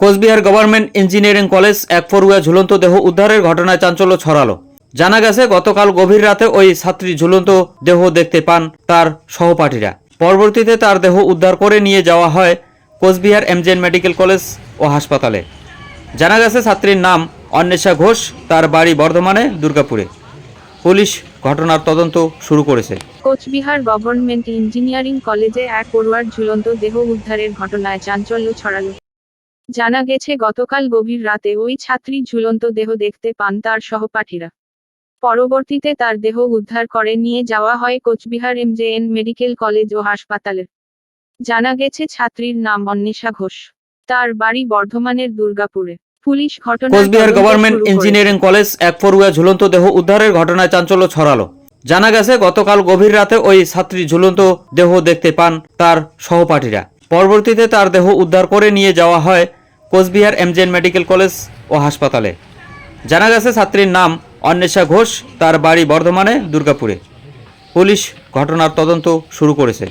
Cooch Behar government engineering college এক পড়ুয়া ঝুলন্ত দেহ উদ্ধারের ঘটনায় চাঞ্চল্য ছড়ালো। জানা গেছে, গতকাল গভীর রাতে ওই ছাত্রী ঝুলন্ত দেহ দেখতে পান তার সহপাঠীরা। পরবর্তীতে তার দেহ উদ্ধার করে নিয়ে যাওয়া হয় কোচবিহার এমজেএন মেডিকেল কলেজ ও হাসপাতালে। জানা গেছে, ছাত্রীর নাম অন্বেষা ঘোষ, তার বাড়ি বর্ধমানে, দুর্গাপুরে। পুলিশ ঘটনার তদন্ত শুরু করেছে। কোচবিহার গভর্নমেন্ট ইঞ্জিনিয়ারিং কলেজে এক পড়ুয়ার ঝুলন্ত দেহ উদ্ধারের ঘটনায় চাঞ্চল্য ছড়ালো। জানা গেছে গতকাল গভীর রাতে ওই ছাত্রী ঝুলন্ত দেহ দেখতে পান তার সহপাঠীরা। পরবর্তীতে তার দেহ উদ্ধার করে নিয়ে যাওয়া হয় কোচবিহার এমজেএন মেডিকেল কলেজ ও হাসপাতালে। জানা গেছে ছাত্রীর নাম অন্বেষা ঘোষ। তার বাড়ি বর্ধমানের দুর্গাপুরে। পুলিশ ঘটনা কোচবিহার গভর্নমেন্ট ইঞ্জিনিয়ারিং কলেজ এক পড়ুয়া ঝুলন্ত দেহ উদ্ধারের ঘটনায় চাঞ্চল্য ছড়ালো। জানা গেছে গতকাল গভীর রাতে ওই ছাত্রী ঝুলন্ত দেহ দেখতে পান তার সহপাঠীরা। পরবর্তীতে তার দেহ উদ্ধার করে নিয়ে যাওয়া হয় কোচবিহার এমজেএন মেডিকেল কলেজ ও হাসপাতালে। জানা গেছে, ছাত্রীর নাম অন্বেষা ঘোষ, তার বাড়ি বর্ধমানে, দুর্গাপুরে। পুলিশ ঘটনার তদন্ত শুরু করেছে।